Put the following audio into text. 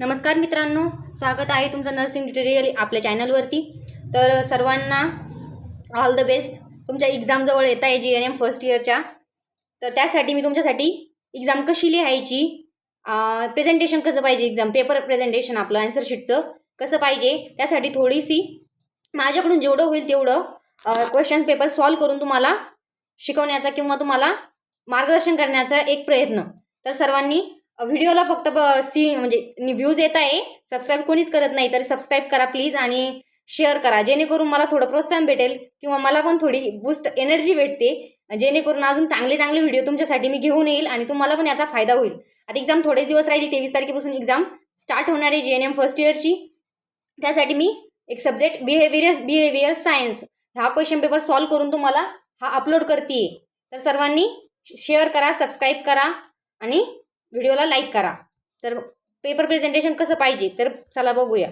नमस्कार मित्रांनो स्वागत आहे तुमचं नर्सिंग ट्युटोरियल आपल्या चॅनलवरती. तर सर्वांना ऑल द बेस्ट तुमच्या एक्झामजवळ येत आहे जी एन एम फर्स्ट इयरच्या तर त्यासाठी मी तुमच्यासाठी एक्झाम कशी लिहायची प्रेझेंटेशन कसं पाहिजे एक्झाम पेपर प्रेझेंटेशन आपलं आन्सर शीटचं कसं पाहिजे त्यासाठी थोडीशी माझ्याकडून जेवढं होईल तेवढं क्वेश्चन पेपर सॉल्व करून तुम्हाला शिकवण्याचा किंवा तुम्हाला मार्गदर्शन करण्याचा एक प्रयत्न. तर सर्वांनी व्हिडिओला फक्त सी म्हणजे व्ह्यूज येत आहे. सबस्क्राईब कोणीच करत नाही तर सबस्क्राईब करा प्लीज आणि शेअर करा. जेणेकरून मला थोडं प्रोत्साहन भेटेल किंवा मला पण थोडी बूस्ट एनर्जी भेटते. जेणेकरून अजून चांगले चांगले व्हिडिओ तुमच्यासाठी मी घेऊन येईल आणि तुम्हाला पण याचा फायदा होईल. आता एक्झाम थोडे दिवस राहिली तेवीस तारखेपासून एक्झाम स्टार्ट होणार आहे जी एन एम फर्स्ट इयरची त्यासाठी मी एक सब्जेक्ट बिहेवियर बिहेवियर सायन्स हा क्वेश्चन पेपर सॉल्व करून तुम्हाला हा अपलोड करते तर सर्वांनी शेअर करा सबस्क्राईब करा आणि व्हिडिओला लाईक करा. तर पेपर प्रेझेंटेशन कसं पाहिजे तर चला बघूया.